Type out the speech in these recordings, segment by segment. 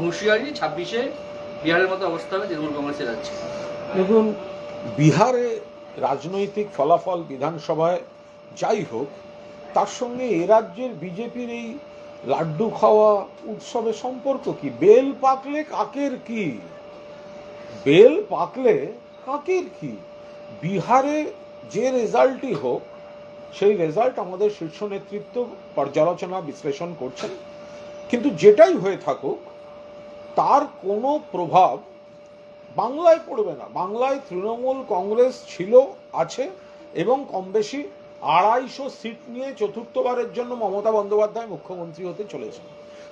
হুঁশিয়ারি ছাব্বিশে বিহারের মতো অবস্থা হবে, তৃণমূল কংগ্রেসের রাজ্যে। দেখুন, বিহারে রাজনৈতিক ফলাফল বিধানসভায় যাই হোক, তার সঙ্গে এ রাজ্যের বিজেপির এই লাড্ডু খাওয়া উৎসবের সম্পর্ক কি? বেল পাকলে কাকের কি? বেল পাকলে কাকের কি? বিহারে যে রেজাল্টই হোক, সেই রেজাল্ট আমাদের শীর্ষ নেতৃত্ব পর্যালোচনা বিশ্লেষণ করছেন। কিন্তু যেটাই হয়ে থাকুক তার কোনো প্রভাব বাংলায় পড়বে না। বাংলায় তৃণমূল কংগ্রেস ছিল, আছে, এবং কম বেশি আড়াইশো সিট নিয়ে চতুর্থবারের জন্য মমতা বন্দ্যোপাধ্যায় মুখ্যমন্ত্রী হতে চলেছেন।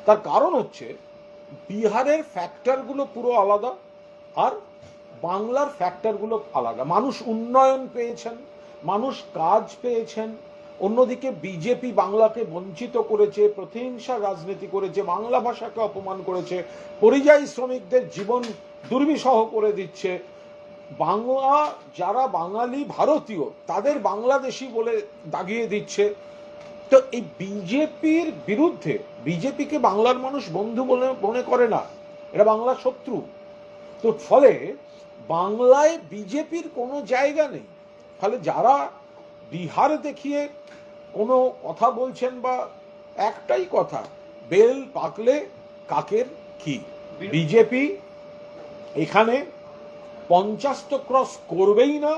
তার কারণ হচ্ছে, বিহারের ফ্যাক্টরগুলো পুরো আলাদা আর বাংলার ফ্যাক্টরগুলো আলাদা। মানুষ উন্নয়ন পেয়েছেন, মানুষ কাজ পেয়েছেন অন্যদিকে বিজেপি বাংলাকে বঞ্চিত করেছে, প্রতিহিংসা রাজনীতি করেছে, বাংলা ভাষাকে অপমান করেছে, পরিযায়ী শ্রমিকদের জীবন দুর্বিষহ করে দিচ্ছে। বাংলা, যারা বাঙালি ভারতীয়, তাদের বাংলাদেশি বলে দাগিয়ে দিচ্ছে। তো এই বিজেপির বিরুদ্ধে বিজেপিকে বাংলার মানুষ বন্ধু বলে মনে করে না? এটা বাংলার শত্রু। তো ফলে বাংলায় বিজেপির কোনো জায়গা নেই। ফলে যারা বিহার দেখিয়ে কোনো কথা বলছেন বা একটাই কথা বেল পাকলে কাকের কি? বিজেপি এখানে পঞ্চাশ তো ক্রস করবেই না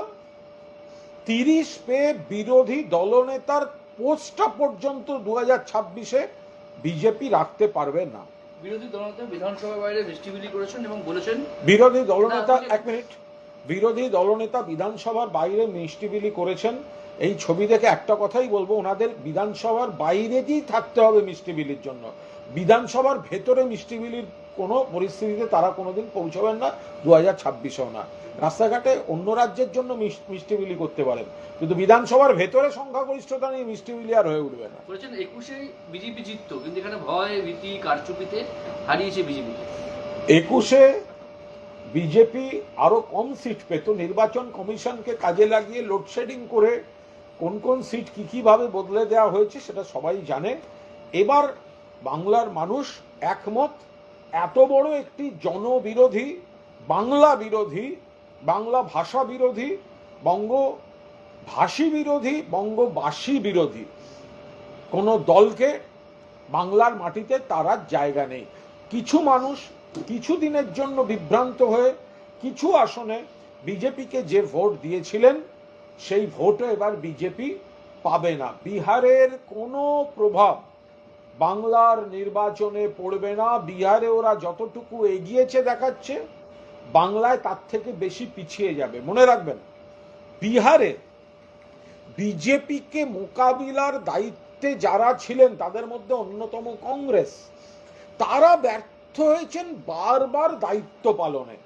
তিরিশ পেয়ে বিরোধী দলনেতার পোস্টটা পর্যন্ত দু হাজার ছাব্বিশে বিজেপি রাখতে পারবে না। বিরোধী দলনেতা বিধানসভার বাইরে দৃষ্টিবিলি করেছেন এবং বলেছেন বিরোধী দলনেতা এক মিনিট বিরোধী দলনেতা বিধানসভার বাইরে মিষ্টিবিলি করেছেন এই ছবি দেখে একটা কথাই বলব ওনাদের বিধানসভার বাইরে বাইরেতেই থাকতে হবে মিষ্টিবিলির জন্য। বিধানসভার ভেতরে মিষ্টিবিলির কোনো পরিস্থিতিতে তারা কোনোদিন পৌঁছবেন না দু হাজার ছাব্বিশেও না। রাস্তাঘাটে অন্য রাজ্যের জন্য মিস- মিষ্টিবিলি করতে পারেন। কিন্তু বিধানসভার ভেতরে সংখ্যাগরিষ্ঠতা নিয়ে মিষ্টিবিলি আর হয়ে উঠবে না। বলেছেন একুশে বিজেপি জিততো কিন্তু এখানে ভয় ভীতি কারচুপিতে হারিয়েছে বিজেপিকে একুশে বিজেপি আরও কম সিট পেত নির্বাচন কমিশনকে কাজে লাগিয়ে লোডশেডিং করে কোন কোন সিট কি কীভাবে বদলে দেওয়া হয়েছে সেটা সবাই জানে। এবার বাংলার মানুষ একমত, এত বড় একটি জনবিরোধী, বাংলা বিরোধী, বাংলা ভাষা বিরোধী, বঙ্গ ভাষী বিরোধী বঙ্গবাসী বিরোধী, কোনো দলকে বাংলার মাটিতে তারা জায়গা নেই। কিছু মানুষ কিছু দিনের জন্য বিভ্রান্ত হয়ে কিছু আসনে বিজেপিকে যে ভোট দিয়েছিলেন সেই ভোটও এবার বিজেপি পাবে না। বিহারের কোনো প্রভাব বাংলার নির্বাচনে পড়বে না। বিহারে ওরা যতটুকু এগিয়েছে দেখাচ্ছে, বাংলায় তার থেকে বেশি পিছিয়ে যাবে। মনে রাখবেন, বিহারে বিজেপিকে মোকাবিলার দায়িত্বে যারা ছিলেন, তাদের মধ্যে অন্যতম কংগ্রেস। তারা ব্যর্থ হয়েছেন বারবার দায়িত্ব পালনে।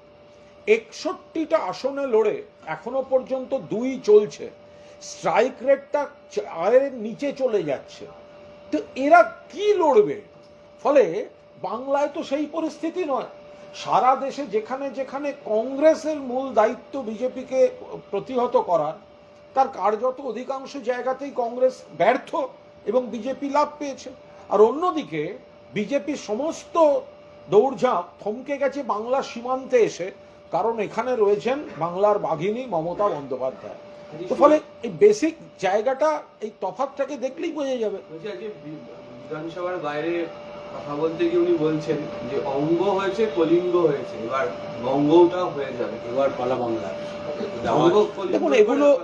একষট্টিটা আসনে লড়ে এখনও পর্যন্ত দুই চলছে। স্ট্রাইক রেটটা চারের নিচে চলে যাচ্ছে। তো এরা কি লড়বে? ফলে বাংলায় তো সেই পরিস্থিতি নয়। সারা দেশে যেখানে যেখানে কংগ্রেসের মূল দায়িত্ব বিজেপিকে প্রতিহত করার, তার কার্যত অধিকাংশ জায়গাতেই কংগ্রেস ব্যর্থ এবং বিজেপি লাভ পেয়েছে। আর অন্যদিকে বিজেপির সমস্ত দৌড়ঝাঁপ থমকে গেছে বাংলার সীমান্তে এসে। কারণ এখানে রয়েছেন বাংলার বাঘিনী মমতা বন্দ্যোপাধ্যায়। তো ফলে এই বেসিক জায়গাটা এই তফাৎটাকে দেখলেই বোঝা যাবে। বিধানসভার বাইরে কথা বলতে গিয়ে উনি বলছেন যে অঙ্গ হয়েছে কলিঙ্গ হয়েছে। এবার বঙ্গটাও হয়ে যাবে এবার পালা বাংলা। দেখুন, এগুলো-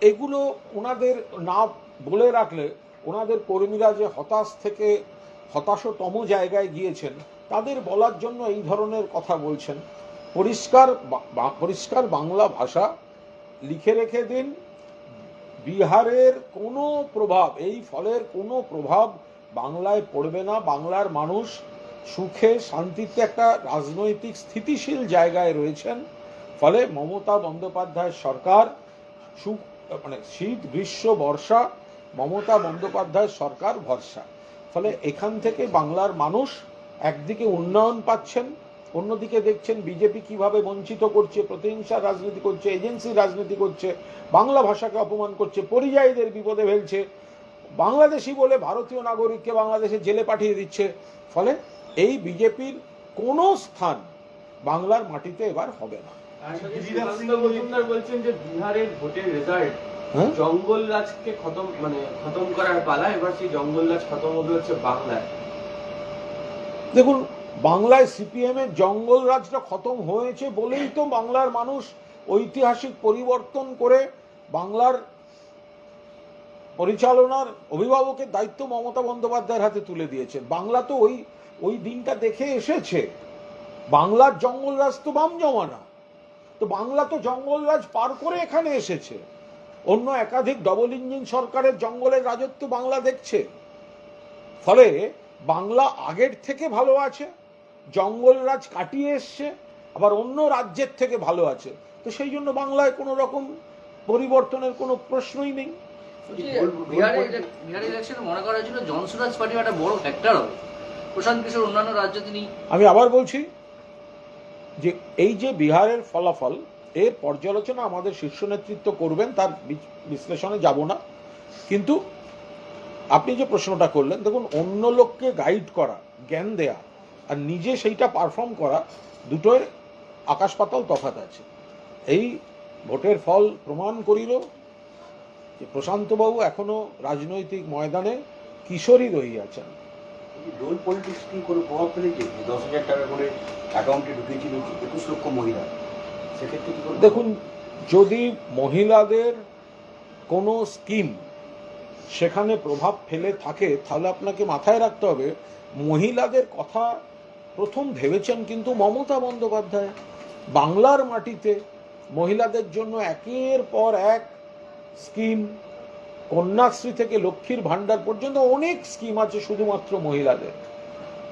এগুলো ওনাদের না বলে রাখলে ওনাদের কর্মীরা যে হতাশ থেকে হতাশতম জায়গায় গিয়েছেন তাদের বলার জন্য এই ধরনের কথা বলছেন। পরিষ্কার পরিষ্কার বাংলা ভাষা লিখে রেখে দিন। বিহারের কোনো প্রভাব, এই ফলের কোনো প্রভাব বাংলায় পড়বে না। বাংলার মানুষ সুখে শান্তিতে একটা রাজনৈতিক স্থিতিশীল জায়গায় রয়েছেন। ফলে মমতা বন্দ্যোপাধ্যায় সরকার সুখ মানে শীত, গ্রীষ্ম, বর্ষা, মমতা বন্দ্যোপাধ্যায় সরকার ভরসা। ফলে এখান থেকে বাংলার মানুষ একদিকে উন্নয়ন পাচ্ছেন অন্যদিকে দেখছেন বিজেপি কীভাবে বঞ্চিত করছে প্রতিহিংসার রাজনীতি করছে এজেন্সি রাজনীতি করছে বাংলা ভাষাকে অপমান করছে পরিযায়ীদের বিপদে ফেলছে। বাংলাদেশি বলে ভারতীয় নাগরিককে বাংলাদেশে জেলে পাঠিয়ে দিচ্ছে। ফলে এই বিজেপির কোনো স্থান বাংলার মাটিতে এবার হবে না। বলছেন যে বিহারের ভোটের রেজাল্ট হ্যাঁ? জঙ্গল রাজকে খতম মানে খতম করার পালা এবার সেই জঙ্গল রাজ খতম হবে হচ্ছে বাংলায়। দেখুন বাংলায় সিপিএম এর জঙ্গল রাজটা খতম হয়েছে বলেই তো বাংলার মানুষ ঐতিহাসিক পরিবর্তন করে বাংলার পরিচালনার অভিভাবকের দায়িত্ব মমতা বন্দ্যোপাধ্যায়ের হাতে তুলে দিয়েছেন। বাংলা তো ওই ওই দিনটা দেখে এসেছে। বাংলার জঙ্গল রাজ তো বাম জমানা। তো বাংলা তো জঙ্গল রাজ পার করে এখানে এসেছে। অন্য একাধিক ডবল ইঞ্জিন সরকারের জঙ্গলের রাজত্ব বাংলা দেখছে। ফলে বাংলা আগের থেকে ভালো আছে। জঙ্গল রাজ কাটিয়ে এসছে আবার অন্য রাজ্যের থেকে ভালো আছে। তো সেই জন্য বাংলায় কোনো রকম পরিবর্তনের কোনো প্রশ্নই নেই। আমি আবার বলছি যে এই যে বিহারের ফলাফল এর পর্যালোচনা আমাদের শীর্ষ নেতৃত্ব করবেন তার বিশ্লেষণে যাব না। কিন্তু আপনি যে প্রশ্নটা করলেন দেখুন অন্য লোককে গাইড করা জ্ঞান দেয়া আর নিজে সেইটা পারফর্ম করা দুটোর আকাশ পাতাল তফাৎ আছে। এই ভোটের ফল প্রমাণ করিল যে প্রশান্তবাবু এখনও রাজনৈতিক ময়দানে কিশোরী রহিয়াছেন। রোল পলিটিক্স কি কোনো প্রভাব ফেলেছে? দশ হাজার টাকা করে অ্যাকাউন্টে ঢুকিয়েছিল একুশ লক্ষ মহিলা। সেক্ষেত্রে কি দেখুন যদি মহিলাদের কোনো স্কিম সেখানে প্রভাব ফেলে থাকে তাহলে আপনাকে মাথায় রাখতে হবে মহিলাদের কথা প্রথম ভেবেছেন কিন্তু মমতা বন্দ্যোপাধ্যায়। বাংলার মাটিতে মহিলাদের জন্য একের পর এক স্কিম, কন্যাশ্রী থেকে লক্ষ্মীর ভাণ্ডার পর্যন্ত অনেক স্কিম আছে শুধুমাত্র মহিলাদের।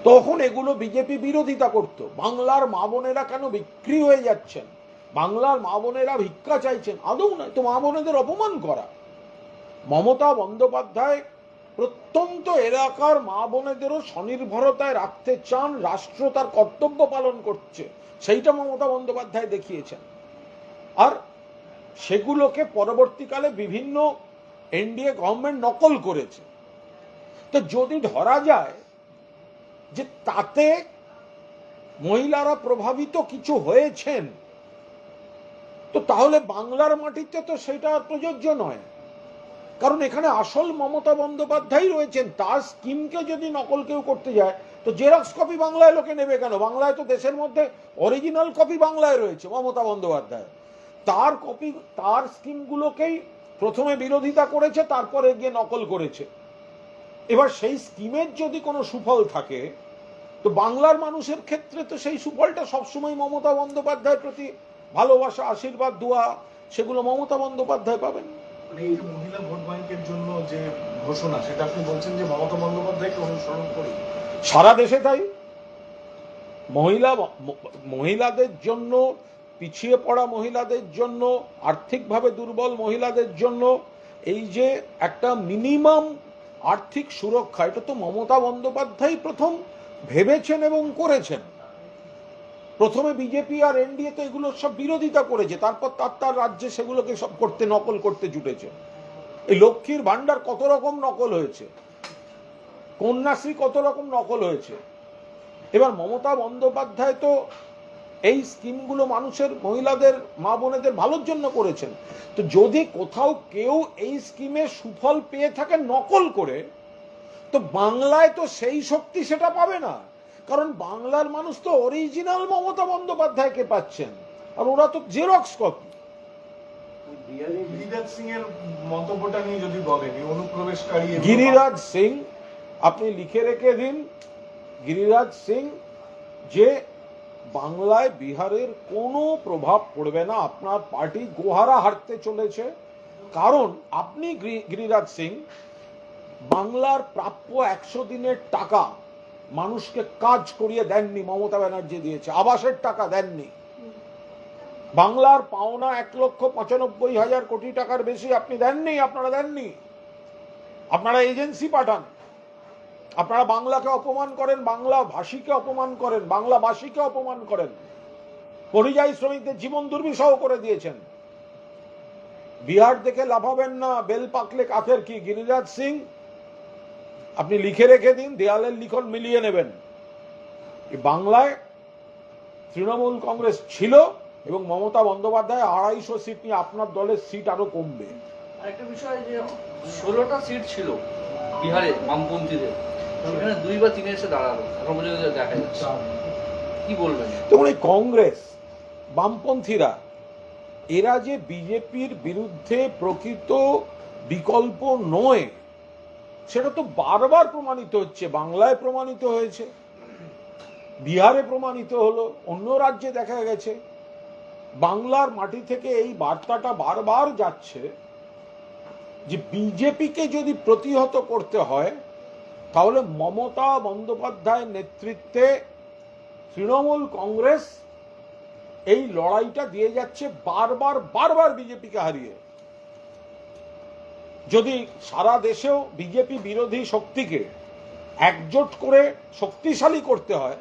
তখন এগুলো বিজেপি বিরোধিতা করত। বাংলার মা বোনেরা কেন বিক্রি হয়ে যাচ্ছেন? বাংলার মা বোনেরা ভিক্ষা চাইছেন। আদৌ নয় তো মা বোনেদের অপমান করা। মমতা বন্দ্যোপাধ্যায় প্রত্যন্ত এলাকার মা বোনেদেরও স্বনির্ভরতায় রাখতে চান, রাষ্ট্র তার কর্তব্য পালন করছে। সেইটা মমতা বন্দ্যোপাধ্যায় দেখিয়েছেন। আর সেগুলোকে পরবর্তীকালে বিভিন্ন এনডিএ গভর্নমেন্ট নকল করেছে। তো যদি ধরা যায় যে তাতে মহিলারা প্রভাবিত কিছু হয়েছেন, তো তাহলে বাংলার মাটিতে তো সেটা আর প্রযোজ্য নয়। কারণ এখানে আসল মমতা বন্দ্যোপাধ্যায় রয়েছেন, তার স্কিমকে যদি নকল কেউ করতে যায়, তো জেরক্স কপি বাংলায় লোকে নেবে কেন? বাংলায় তো দেশের মধ্যে অরিজিনাল কপি বাংলায় রয়েছে মমতা বন্দ্যোপাধ্যায়। তার কপি, তার স্কিমগুলোকেই প্রথমে বিরোধিতা করেছে, তারপরে গিয়ে নকল করেছে। এবার সেই স্কিমের যদি কোনো সুফল থাকে, তো বাংলার মানুষের ক্ষেত্রে তো সেই সুফলটা সবসময় মমতা বন্দ্যোপাধ্যায়ের প্রতি ভালোবাসা, আশীর্বাদ, দোয়া, সেগুলো মমতা বন্দ্যোপাধ্যায় পাবেন। মানে এই যে মহিলা ভোট ব্যাংকের জন্য যে ঘোষণা, সেটা আপনি বলছেন যে মমতা বন্দ্যোপাধ্যায়কে অনুসরণ করি। সারা দেশে তাই? মহিলা, মহিলাদের জন্য, পিছিয়ে পড়া মহিলাদের জন্য, আর্থিকভাবে দুর্বল মহিলাদের জন্য, এই যে একটা মিনিমাম আর্থিক সুরক্ষা, এটা তো মমতা বন্দ্যোপাধ্যায় প্রথম ভেবেছেন এবং করেছেন। প্রথমে বিজেপি আর এনডিএ তো এগুলো সব বিরোধিতা করেছে, তারপর তার তার রাজ্যে সেগুলোকে সব করতে, নকল করতে জুটেছে। এই লক্ষ্মীর ভাণ্ডার কত রকম নকল হয়েছে? কন্যাশ্রী কত রকম নকল হয়েছে? এবার মমতা বন্দ্যোপাধ্যায় তো এই স্কিমগুলো মানুষের, মহিলাদের, মা বোনেদের ভালোর জন্য করেছেন। তো যদি কোথাও কেউ এই স্কিমে সুফল পেয়ে থাকে নকল করে, তো বাংলায় তো সেই শক্তি সেটা পাবে না। কারণ বাংলার মানুষ তো অরিজিনাল মমতা বন্দ্যোপাধ্যায়কে পাচ্ছেন। আর ওরা তো জেরক্স কপি গিরিরাজ সিং আপনি লিখে রেখে দিন। গিরিরাজ সিং যে বাংলায় বিহারের কোনো প্রভাব পড়বে না আপনার পার্টি গোহারা হারতে চলেছে। কারণ আপনি গিরি- গিরিরাজ সিং বাংলার প্রাপ্য একশো দিনের টাকা মানুষকে কাজ করিয়ে দেননি, মমতা ব্যানার্জি দিয়েছে। আবাসের টাকা দেননি। বাংলার পাওনা এক লক্ষ পঁচানব্বই হাজার কোটি টাকার বেশি আপনি দেননি, আপনারা দেননি। আপনারা এজেন্সি পাঠান। আপনারা বাংলাকে অপমান করেন বাংলা ভাষীকে অপমান করেন বাংলা ভাষীকে অপমান করেন। পরিযায়ী শ্রমিকদের জীবন দুর্বিষহ করে দিয়েছেন। বিহার দেখে লাফাবেন না, বেল পাকলে কাকের কি, গিরিরাজ সিং? আপনি লিখে রেখে দিন দেয়ালের লিখন মিলিয়ে নেবেন। বাংলায় তৃণমূল কংগ্রেস ছিল এবং মমতা বন্দ্যোপাধ্যায় আড়াইশো সিট নিয়ে আপনার দলের সিট আরও কমবে। আরেকটা বিষয় যে ষোলোটা সিট ছিল বিহারে বামপন্থীদের সেখানে দুই বা তিনে এসে দাঁড়াল। এখন পর্যন্ত দেখা যাচ্ছে। কি বলবেন? যেমন এই কংগ্রেস বামপন্থীরা এরা যে বিজেপির বিরুদ্ধে প্রকৃত বিকল্প নয় সেটা তো বারবার প্রমাণিত হচ্ছে, বাংলায় প্রমাণিত হয়েছে, বিহারে প্রমাণিত হলো, অন্য রাজ্যে দেখা গেছে। বাংলার মাটি থেকে এই বার্তাটা বারবার যাচ্ছে যে বিজেপিকে যদি প্রতিহত করতে হয়, তাহলে মমতা বন্দ্যোপাধ্যায়ের নেতৃত্বে তৃণমূল কংগ্রেস এই লড়াইটা দিয়ে যাচ্ছে, বারবার বারবার বিজেপিকে হারিয়ে। যদি সারা দেশেও বিজেপি বিরোধী শক্তিকে একজোট করে শক্তিশালী করতে হয়,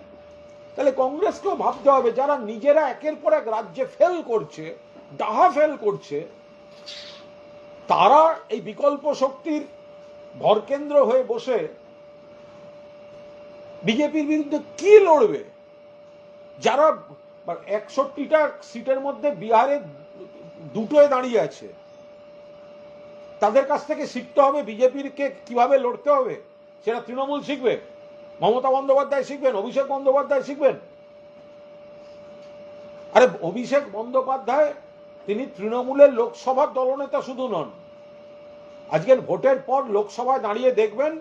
তাহলে কংগ্রেসকেও ভাবতে হবে যারা নিজেরা একের পর এক রাজ্যে ফেল করছে, ডাহা ফেল করছে, তারা এই বিকল্প শক্তির ভরকেন্দ্র হয়ে বসে বিজেপির বিরুদ্ধে কি লড়বে? যারা একষট্টিটা সিটের মধ্যে বিহারে দুটোয় দাঁড়িয়ে আছে তাদের কাছ থেকে শিখতে হবে, বিজেপির কে কীভাবে লড়তে হবে, সেটা তৃণমূল শিখবে, মমতা বন্দ্যোপাধ্যায় শিখবেন, অভিষেক বন্দ্যোপাধ্যায় শিখবেন। আরে, অভিষেক বন্দ্যোপাধ্যায়, তিনি তৃণমূলের লোকসভার দলনেতা শুধু নন। আজকের ভোটের পর লোকসভায় দাঁড়িয়ে দেখবেন,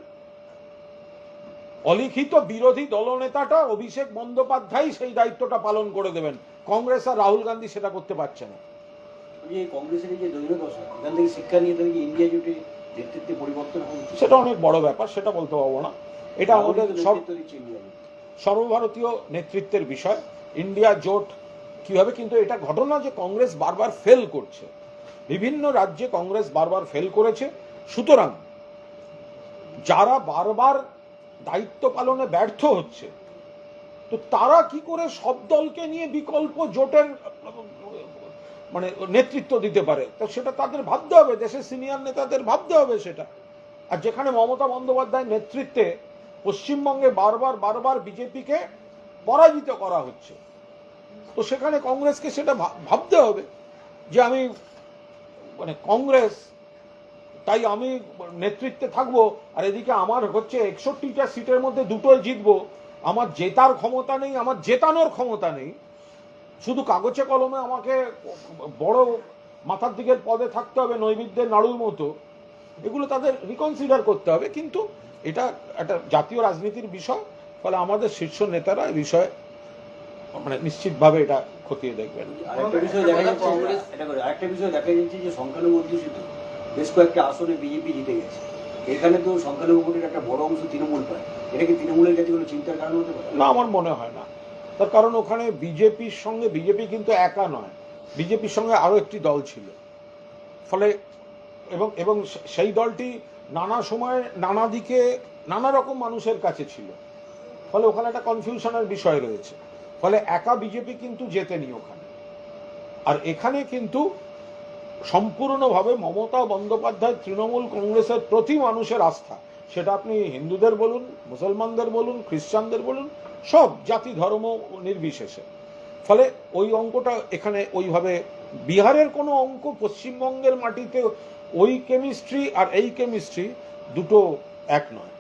অলিখিত বিরোধী দলনেতাটা অভিষেক বন্দ্যোপাধ্যায় সেই দায়িত্বটা পালন করে দেবেন। কংগ্রেস আর রাহুল গান্ধী সেটা করতে পারছে না। যে কংগ্রেসের যে দৈন্য দশা এখান থেকে শিক্ষা নিয়ে ইন্ডিয়া জুটে নেতৃত্বে পরিবর্তন সেটা অনেক বড় ব্যাপার সেটা বলতে পারব না। এটা আমাদের সব। সর্বভারতীয় নেতৃত্বের বিষয়। ইন্ডিয়া জোট কীভাবে কিন্তু এটা ঘটনা যে কংগ্রেস বারবার ফেল করছে। বিভিন্ন রাজ্যে কংগ্রেস বারবার ফেল করেছে। সুতরাং যারা বারবার দায়িত্ব পালনে ব্যর্থ হচ্ছে তো তারা কি করে সব দলকে নিয়ে বিকল্প জোটের মানে নেতৃত্ব দিতে পারে। তো সেটা তাদের ভাবতে হবে, দেশের সিনিয়র নেতাদের ভাবতে হবে সেটা। আর যেখানে মমতা বন্দ্যোপাধ্যায়ের নেতৃত্বে পশ্চিমবঙ্গে বারবার বারবার বিজেপিকে পরাজিত করা হচ্ছে, তো সেখানে কংগ্রেসকে সেটা ভাব- ভাবতে হবে যে আমি মানে কংগ্রেস, তাই আমি নেতৃত্বে থাকব, আর এদিকে আমার হচ্ছে একষট্টিটা সিটের মধ্যে দুটোই জিতবো। আমার জেতার ক্ষমতা নেই, আমার জেতানোর ক্ষমতা নেই। শুধু কাগজে কলমে আমাকে বড় মাথার দিকের পদে থাকতে হবে নৈবিদ্যের নাড়ুর মতো। এগুলো তাদের রিকনসিডার করতে হবে কিন্তু এটা একটা জাতীয় রাজনীতির বিষয় ফলে আমাদের শীর্ষ নেতারা এই বিষয়ে মানে নিশ্চিতভাবে এটা খতিয়ে দেখবেন। আরেকটা বিষয় দেখা যাচ্ছে কংগ্রেস- এটা করে আরেকটা বিষয় দেখা যাচ্ছে যে সংখ্যালঘু অধ্যুষিত বেশ কয়েকটা আসনে বিজেপি জিতে গেছে। এখানে তো সংখ্যালঘু ভোটের একটা বড় অংশ তৃণমূল পায়। এটা কি তৃণমূলের কাছে কোনো চিন্তার কারণ হতে পারে? না আমার মনে হয় না। তার কারণ ওখানে বিজেপির সঙ্গে, বিজেপি কিন্তু একা নয়, বিজেপির সঙ্গে আরও একটি দল ছিল। ফলে এবং এবং সেই দলটি নানা সময় নানা দিকে নানা রকম মানুষের কাছে ছিল। ফলে ওখানে একটা কনফিউশনের বিষয় রয়েছে। ফলে একা বিজেপি কিন্তু জেতেনি ওখানে। আর এখানে কিন্তু সম্পূর্ণভাবে মমতা বন্দ্যোপাধ্যায় তৃণমূল কংগ্রেসের প্রতি মানুষের আস্থা, সেটা আপনি হিন্দুদের বলুন, মুসলমানদের বলুন, খ্রিস্টানদের বলুন সব জাতি ধর্ম নির্বিশেষে। ফলে ওই অঙ্কটা এখানে ওইভাবে বিহারের কোনো অঙ্ক পশ্চিমবঙ্গের মাটিতে ওই কেমিস্ট্রি আর এই কেমিস্ট্রি দুটো এক নয়।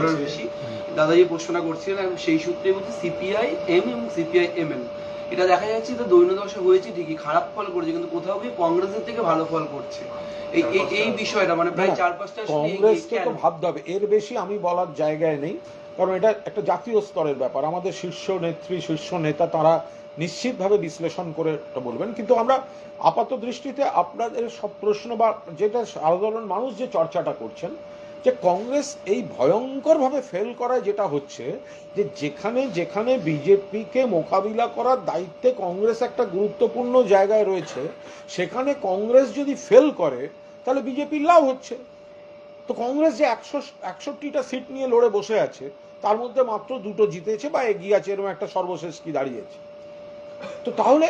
হ্যাঁ, বেশি। দাদাজি প্রশ্নটা করছিলেন এবং সেই সূত্রে বলছে সিপিআই এম এবং সিপিআই এম এম এটা দেখা যাচ্ছে তো দৈন্য দশা হয়েছে ঠিকই খারাপ ফল করেছে কিন্তু কোথাও গিয়ে কংগ্রেসের থেকে ভালো ফল করছে। এই এই- বিষয়টা মানে প্রায় চার পাঁচটা কংগ্রেসকে তো ভাবতে হবে এর বেশি আমি বলার জায়গায় নেই কারণ এটা একটা জাতীয় স্তরের ব্যাপার। আমাদের শীর্ষ নেত্রী শীর্ষ নেতা তারা নিশ্চিতভাবে বিশ্লেষণ করে বলবেন। কিন্তু আমরা আপাত দৃষ্টিতে আপনাদের সব প্রশ্ন বা যেটা সাধারণ মানুষ যে চর্চাটা করছেন যে কংগ্রেস এই ভয়ঙ্করভাবে ফেল করায় যেটা হচ্ছে যে যেখানে যেখানে বিজেপিকে মোকাবিলা করার দায়িত্বে কংগ্রেস একটা গুরুত্বপূর্ণ জায়গায় রয়েছে, সেখানে কংগ্রেস যদি ফেল করে, তাহলে বিজেপির লাভ হচ্ছে। তো কংগ্রেস যে একশো, একষট্টিটা সিট নিয়ে লড়ে বসে আছে, তার মধ্যে মাত্র দুটো জিতেছে বা এগিয়ে আছে, এরকম একটা সর্বশেষ কি দাঁড়িয়েছে তো তাহলে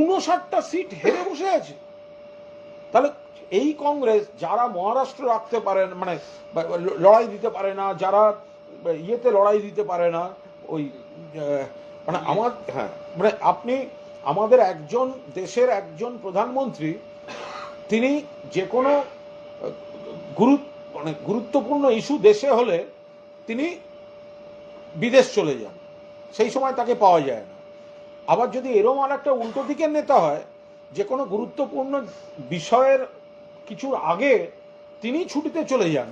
উনষাটটা সিট হেরে বসে আছে। তাহলে এই কংগ্রেস যারা মহারাষ্ট্র রাখতে পারে না, মানে লড়াই দিতে পারে না যারা ইয়েতে লড়াই দিতে পারে না ওই মানে আমার হ্যাঁ মানে আপনি আমাদের একজন দেশের একজন প্রধানমন্ত্রী তিনি যে কোনো গুরুত্ব মানে গুরুত্বপূর্ণ ইস্যু দেশে হলে তিনি বিদেশ চলে যান। সেই সময় তাকে পাওয়া যায় না। আবার যদি এরম আর একটা উল্টো দিকের নেতা হয় যে কোনো গুরুত্বপূর্ণ বিষয়ের কিছুর আগে তিনি ছুটিতে চলে যান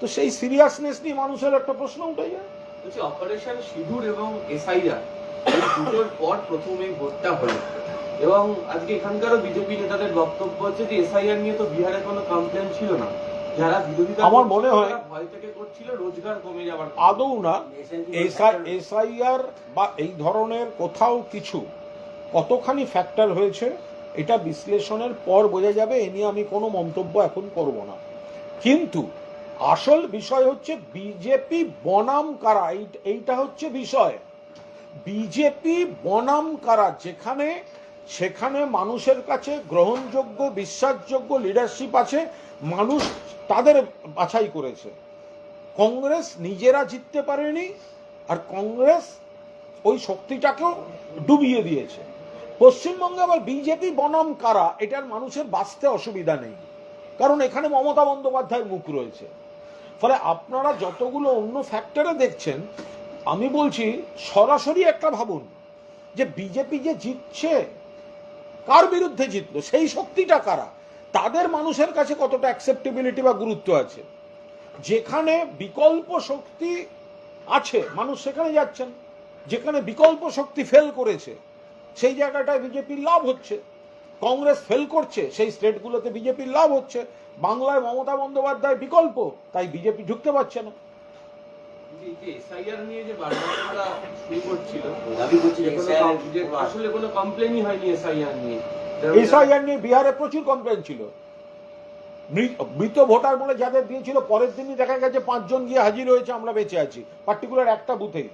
তো সেই সিরিয়াসনেস নিয়ে মানুষের একটা প্রশ্ন উঠে যায়। বলছি অপারেশন সিঁদুর এবং এসআইআর এই দুটোর পর প্রথমে ভোটটা হলো। এবং আজকে এখানকারও বিজেপি নেতাদের বক্তব্য হচ্ছে যে এসআইআর নিয়ে তো বিহারে কোনো কমপ্লেন ছিল না। যারা বিরোধিতা আমার মনে হয়- ভয় থেকে করছিল রোজগার কমে যাওয়ার আদৌ না এসআইআর বা এই ধরনের কোথাও কিছু কতখানি ফ্যাক্টর হয়েছে এটা বিশ্লেষণের পর বোঝা যাবে, এ নিয়ে আমি কোনো মন্তব্য এখন করব না। কিন্তু আসল বিষয় হচ্ছে বিজেপি বনাম কারা? এই- এইটা হচ্ছে বিষয়। বিজেপি বনাম কারা? যেখানে, সেখানে মানুষের কাছে গ্রহণযোগ্য, বিশ্বাসযোগ্য লিডারশিপ আছে, মানুষ তাদের বাছাই করেছে। কংগ্রেস নিজেরা জিততে পারেনি, আর কংগ্রেস ওই শক্তিটাকেও ডুবিয়ে দিয়েছে। পশ্চিমবঙ্গে আবার বিজেপি বনাম কারা, এটার মানুষের বাঁচতে অসুবিধা নেই। কারণ এখানে মমতা বন্দ্যোপাধ্যায়ের মুখ রয়েছে। ফলে আপনারা যতগুলো অন্য ফ্যাক্টরে দেখছেন, আমি বলছি সরাসরি একটা ভাবুন, যে বিজেপি যে জিতছে, কার বিরুদ্ধে জিতলো, সেই শক্তিটা কারা? তাদের মানুষের কাছে কতটা অ্যাকসেপ্টেবিলিটি বা গুরুত্ব আছে? যেখানে বিকল্প শক্তি আছে, মানুষ সেখানে যাচ্ছেন, যেখানে বিকল্প শক্তি ফেল করেছে সেই জায়গাটায় বিজেপির লাভ হচ্ছে। কংগ্রেস ফেল করছে সেই স্টেটগুলোতে বিজেপির লাভ হচ্ছে। বাংলায় মমতা বন্দ্যোপাধ্যায় বিকল্প তাই বিজেপি ঢুকতে পারছে না। এসআইআর নিয়ে বিহারে প্রচুর কমপ্লেন ছিল। মৃত ভোটার বলে যাদের দিয়েছিল পরের দিনই দেখা গেছে পাঁচজন গিয়ে হাজির হয়েছে আমরা বেঁচে আছি। পার্টিকুলার একটা বুথেই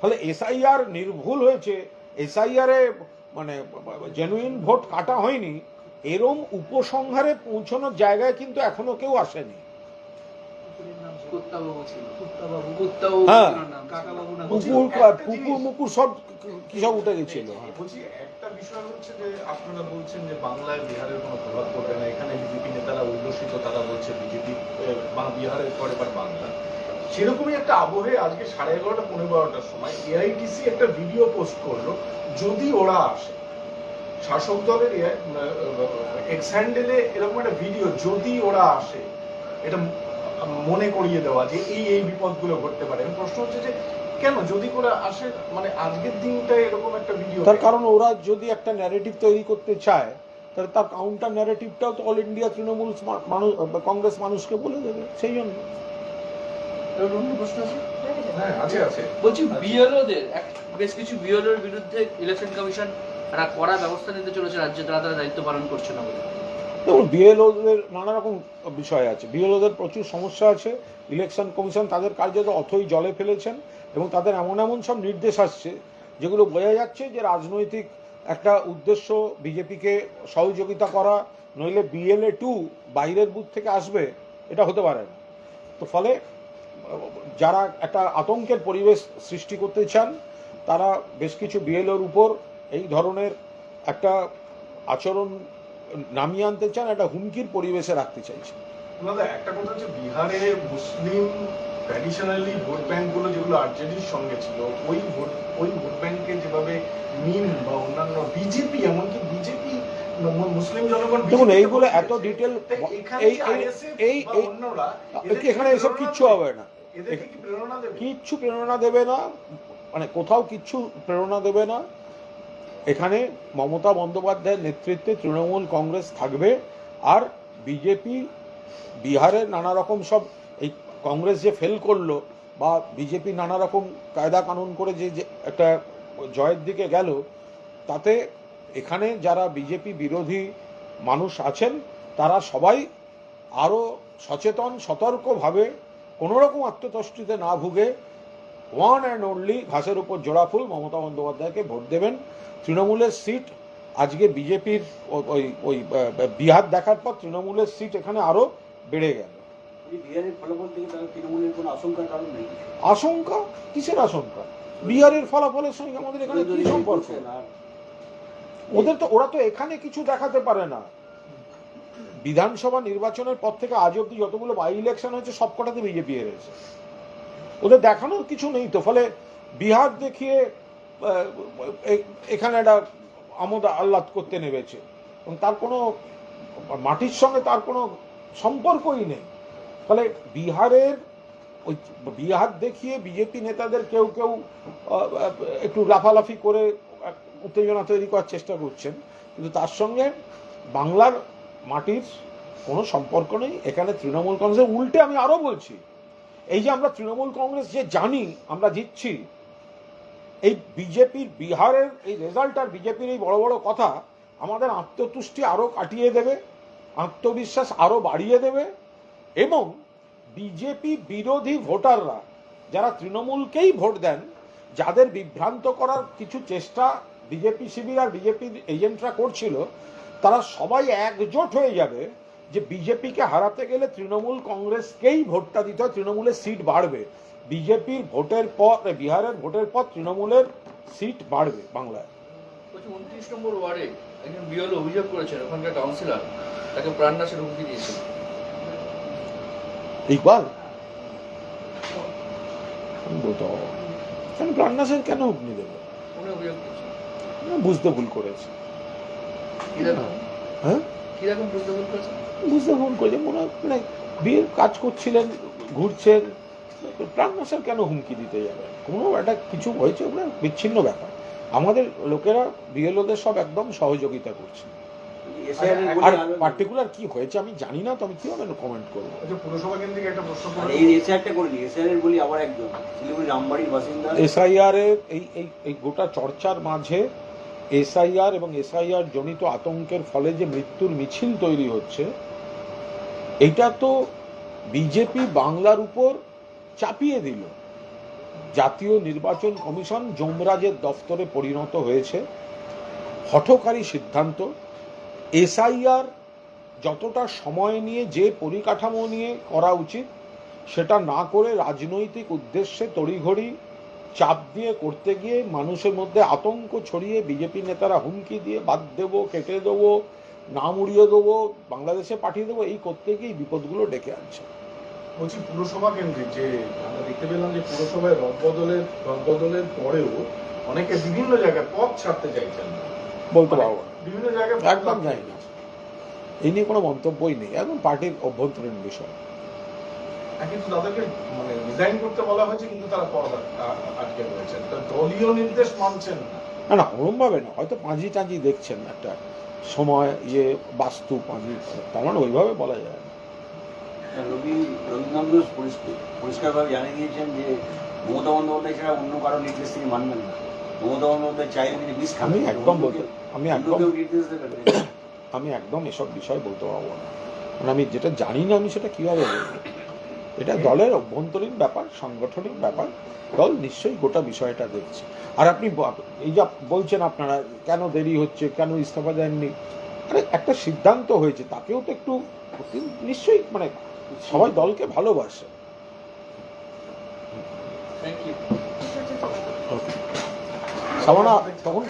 ফলে এসআইআর নির্ভুল হয়েছে। এসআইআর এ মানে জেনুইন ভোট কাটা হয়নি এরম উপসংহারে পৌঁছানোর জায়গায় কিন্তু এখনও কেউ আসেনি কুত্তাবাবু ছিল কুত্তাবাবু কুত্তাবাবু। ওনার নাম ছিল। কাকাবাবু না কুকুর একটা কুকুর জিনিস- মুকুর সব কি উঠে গেছিল। একটা বিষয় হচ্ছে যে আপনারা বলছেন যে বাংলায় বিহারের কোনো প্রভাব পড়বে না এখানে বিজেপি নেতারা উল্লসিত তারা বলছে বিজেপি বিহারের পর বাংলা সেরকমই একটা আবহে আজকে সাড়ে এগারোটা পনেরো বারোটার সময় এআইটিসি একটা ভিডিও পোস্ট করল, যদি ওরা আসে, শাসক দলের এক্স হ্যান্ডেলে এরকম একটা ভিডিও যদি ওরা আসে, এটা মনে করিয়ে দেওয়া যে এই এই বিপদগুলো ঘটতে পারে। প্রশ্ন হচ্ছে যে কেন? যদি করে আসে মানে আজকের দিনটা এরকম একটা ভিডিও তার কারণ ওরা যদি একটা ন্যারেটিভ তৈরি করতে চায়, তাহলে তার কাউন্টার ন্যারেটিভটাও তো অল ইন্ডিয়া তৃণমূল মানুষ কংগ্রেস মানুষকে বলে দেবে, সেই জন্য। হ্যাঁ আছে বলছি, বিএলওদের বেশ কিছু বিরুদ্ধে ইলেকশন কমিশন একটা ব্যবস্থা নিতে চলেছে, রাজ্যে তারা দায়িত্ব পালন করছে না বলে। বিএলওদের নানা রকম বিষয় আছে। বিএলওদের প্রচুর সমস্যা আছে। ইলেকশন কমিশন তাদের কার্যত অথই জলে ফেলেছেন এবং তাদের এমন এমন সব নির্দেশ আসছে, যেগুলো বোঝা যাচ্ছে যে রাজনৈতিক একটা উদ্দেশ্য বিজেপিকে সহযোগিতা করা, নইলে বিএলএ টু বাইরের বুথ থেকে আসবে, এটা হতে পারে না। তো ফলে যারা একটা আতঙ্কের পরিবেশ সৃষ্টি করতে চান তারা বেশ কিছু বিএলওর উপর এই ধরনের একটা আচরণ নামিয়ে আনতে চান একটা হুমকির পরিবেশে রাখতে চাইছেন। দাদা একটা কথা হচ্ছে বিহারে মুসলিম ট্র্যাডিশনালি ভোট ব্যাংকগুলো যেগুলো আরজেডির সঙ্গে ছিল ওই ভোট ওই ভোট ব্যাংকে যেভাবে মিম বা অন্যান্য বিজেপি এমনকি বিজেপি মুসলিম জনগণ দেখুন এইগুলো এত ডিটেল এখানে এই এই এই এখানে এসব কিচ্ছু হবে না। কিচ্ছু প্রেরণা দেবে না মানে কোথাও কিচ্ছু প্রেরণা দেবে না। এখানে মমতা বন্দ্যোপাধ্যায়ের নেতৃত্বে তৃণমূল কংগ্রেস থাকবে আর বিজেপি বিহারের নানা রকম সব এই কংগ্রেস যে ফেল করল বা বিজেপি নানা রকম কায়দা কানুন করে যে যে একটা জয়ের দিকে গেল তাতে এখানে যারা বিজেপি বিরোধী মানুষ আছেন তারা সবাই আরও সচেতন সতর্কভাবে কোনোরকম আত্মতষ্টিতে না ভুগে ওয়ান অ্যান্ড অনলি ঘাসের উপর জোড়া ফুল মমতা বন্দ্যোপাধ্যায়কে ভোট দেবেন। তৃণমূলের সিট আজকে বিজেপির ওই ওই বিহার দেখার পর তৃণমূলের সিট এখানে আরও বেড়ে গেল। আশঙ্কা? কিসের আশঙ্কা? বিহারের ফলাফলের সঙ্গে আমাদের এখানে কি সম্পর্ক? ওদের তো ওরা তো এখানে কিছু দেখাতে পারে না। বিধানসভা নির্বাচনের পর থেকে আজ অব্দি যতগুলো বাই ইলেকশন হয়েছে, সবকটাতে বিজেপি হেরেছে ওদের দেখানোর কিছু নেই তো, ফলে বিহার দেখিয়ে এখানে একটা আমোদ আহ্লাদ করতে নেমেছে। এবং তার কোনো, মাটির সঙ্গে তার কোনো সম্পর্কই নেই। ফলে বিহারের, ওই বিহার দেখিয়ে বিজেপি নেতাদের কেউ কেউ একটু লাফালাফি করে, উত্তেজনা তৈরি করার চেষ্টা করছেন। কিন্তু তার সঙ্গে বাংলার মাটির কোনো সম্পর্ক নেই। এখানে তৃণমূল কংগ্রেসের, উল্টে আমি আরও বলছি, এই যে আমরা তৃণমূল কংগ্রেস যে জানি, আমরা জিতছি, এই বিজেপির, বিহারের এই রেজাল্ট আর বিজেপির এই বড় বড় কথা আমাদের আত্মতুষ্টি আরও কাটিয়ে দেবে, আত্মবিশ্বাস আরও বাড়িয়ে দেবে এবং বিজেপি বিরোধী ভোটাররা, যারা তৃণমূলকেই ভোট দেন, যাদের বিভ্রান্ত করার কিছু চেষ্টা বিজেপি শিবির আর বিজেপির এজেন্টরা করছিল তারা সবাই একজোট হয়ে যাবে যে বিজেপিকে হারাতে গেলে তৃণমূল কংগ্রেসকেই ভোটটা দিতে হয় তৃণমূলের সিট বাড়বে। বিজেপির ভোটের পর বিহারের ভোটের পর তৃণমূলের সিট বাড়বে বাংলায়। উনত্রিশ নম্বর ওয়ার্ডে একজন বিএল অভিযোগ করেছেন ওখানকার কাউন্সিলর তাকে প্রাণনাশের হুমকি দিয়েছিল ইকবাল? প্রাণনাশের কেন হুমকি দেবে? অভিযোগ বুঝতে ভুল করেছে। হ্যাঁ? বুঝতে ফোন মনে হয় মানে বিয়ের কাজ করছিলেন ঘুরছেন প্রাণনাশের কেন হুমকি দিতে যাবে? কোনো একটা কিছু হয়েছে ওগুলো বিচ্ছিন্ন ব্যাপার। আমাদের লোকেরা বিএলওদের সব একদম সহযোগিতা করছে। এসআইআর আর পার্টিকুলার কি হয়েছে আমি জানি না তো আমি কীভাবে কমেন্ট করব? আচ্ছা পুরসভা কেন্দ্রিক একটা প্রশ্ন এই এসআইআরটা করে নি এসআইআর এর বলি আবার একজন শিলিগুড়ি রামবাড়ির বাসিন্দা এসআইআর এর এই এই এই গোটা চর্চার মাঝে এসআইআর এবং এসআইআর জনিত আতঙ্কের ফলে যে মৃত্যুর মিছিল তৈরি হচ্ছে, এটা তো বিজেপি বাংলার উপর চাপিয়ে দিল। জাতীয় নির্বাচন কমিশন যমরাজের দফতরে পরিণত হয়েছে। হঠকারী সিদ্ধান্ত। এসআইআর যতটা সময় নিয়ে, যে পরিকাঠামো নিয়ে করা উচিত, সেটা না করে রাজনৈতিক উদ্দেশ্যে তড়িঘড়ি চাপ দিয়ে করতে গিয়ে মানুষের মধ্যে আতঙ্ক ছড়িয়ে বিজেপি নেতারা হুমকি দিয়ে বাদ দেবো কেটে দেবো নাম উড়িয়ে দেবো বাংলাদেশে পাঠিয়ে দেবো এই করতে গিয়ে বিপদগুলো ডেকে আনছে। বলছি পুরসভা কেন্দ্রিক যে আমরা দেখতে পেলাম যে পুরসভায় রদবদলের রদবদলের পরেও অনেকে বিভিন্ন জায়গায় পথ ছাড়তে চাইছেন বলতে পারব না। বিভিন্ন জায়গায় একদম যাই না। এই নিয়ে কোনো মন্তব্যই নেই। একদম পার্টির অভ্যন্তরীণ বিষয়। কিন্তু তাদেরকে মানে রিজাইন করতে বলা হয়েছে কিন্তু তারা আ- আটকে রয়েছেন তা দলীয় নির্দেশ মানছেন না। না না ওরমভাবে না। হয়তো পাঁজি টাঁজি দেখছেন একটা সময় ইয়ে বাস্তু পাঁজি। তার মানে ওইভাবে বলা যায় না। রবি রবীন্দ্রনাথ ঘোষ পরিষ্কারভাবে জানিয়ে দিয়েছেন যে মমতা বন্দ্যোপাধ্যায় ছাড়া অন্য কারও নির্দেশ তিনি মানবেন না। মমতা বন্দ্যোপাধ্যায় চাইলে তিনি বিষ খান আমি একদম বলতে আমি একদম নির্দেশ দেবেন আমি একদম এসব বিষয় বলতে পারব না। কারণ আমি যেটা জানি না আমি সেটা কীভাবে বলব? এটা দলের অভ্যন্তরীণ ব্যাপার সাংগঠনিক ব্যাপার। দল নিশ্চয়ই গোটা বিষয়টা দেখছে। আর আপনি এই যা বলছেন আপনারা কেন দেরি হচ্ছে কেন ইস্তফা দেননি? আরে একটা সিদ্ধান্ত হয়েছে তাকেও তো একটু নিশ্চয়ই মানে সবাই দলকে ভালোবাসে। সামানা তখন